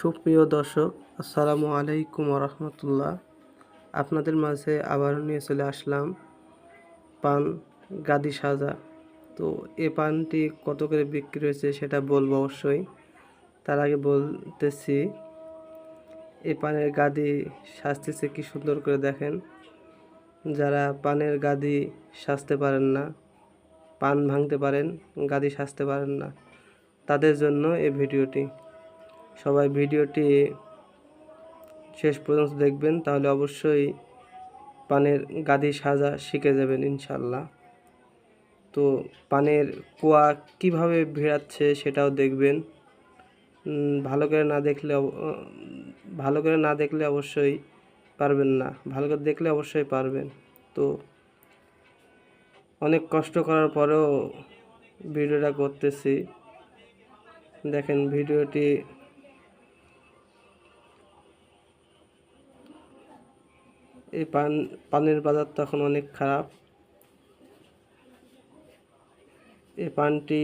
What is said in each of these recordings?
সুপ্রিয় দর্শক, আসসালামু আলাইকুম রহমতুল্লাহ আপনাদের মাঝে আবার নিয়ে চলে আসলাম পান গাদি সাজা। তো এ পানটি কত করে বিক্রি হয়েছে সেটা বলব অবশ্যই। তার আগে বলতেছি, এ পানের গাদি সাজতেছে কি সুন্দর করে দেখেন। যারা পানের গাদি সাজতে পারেন না, পান ভাঙতে পারেন, গাদি সাজতে পারেন না, তাদের জন্য এই ভিডিওটি। সবাই ভিডিওটি শেষ পর্যন্ত দেখবেন, তাহলে অবশ্যই পানের গাদি সাজা শিখে যাবেন ইনশাল্লাহ তো পানের কুয়া কীভাবে ভিড়াচ্ছে সেটাও দেখবেন। ভালো করে না দেখলে ভালো করে না দেখলে অবশ্যই পারবেন না, ভালো করে দেখলে অবশ্যই পারবেন। তো অনেক কষ্ট করার পরেও ভিডিওটা করতেছি। দেখেন ভিডিওটি এই পান, পানের বাজার তো এখন অনেক খারাপ। এই পানটি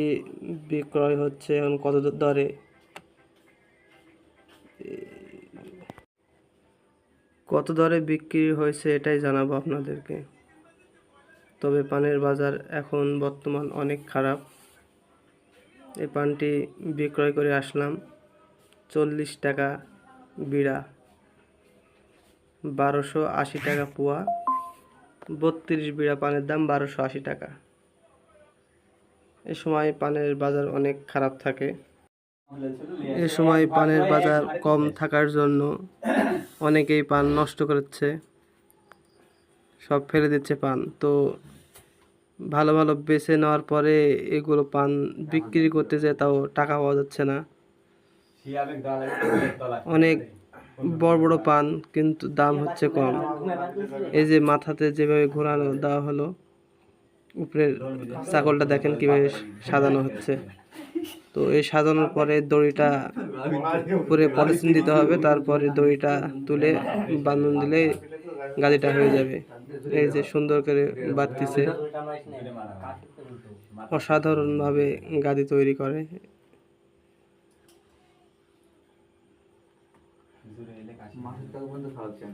বিক্রয় হচ্ছে এখন কত দরে? কত দরে বিক্রি হয়েছে এটাই জানাব আপনাদেরকে। তবে পানের বাজার এখন বর্তমান অনেক খারাপ। এই পানটি বিক্রয় করে আসলাম। চল্লিশ টাকা বিড়া। বারোশো আশি টাকা পোয়া। বত্রিশ বিড়া পানের দাম বারোশো আশি টাকা। এ সময় পানের বাজার অনেক খারাপ থাকে। এ সময় পানের বাজার কম থাকার জন্য অনেকেই পান নষ্ট করছে। সব ফেলে দিচ্ছে পান। তো ভালো ভালো বেছে নেওয়ার পরে এগুলো পান বিক্রি করতে যায় তাও টাকা পাওয়া যাচ্ছে না। অনেক বড় বড় পান, কিন্তু দাম হচ্ছে কম। এই যে মাথাতে যেভাবে ঘোরানো দেওয়া হলো, উপরের চাকলটা দেখেন কীভাবে সাজানো হচ্ছে। তো এই সাজানোর পরে দড়িটা উপরে পলিথিন দিতে হবে, তারপরে দড়িটা তুলে বান্ধন দিলে গাড়িটা হয়ে যাবে। এই যে সুন্দর করে বাঁধতেছে। অসাধারণভাবে গাদি তৈরি করে। মাসের টাকা পর্যন্ত খাওয়াচ্ছেন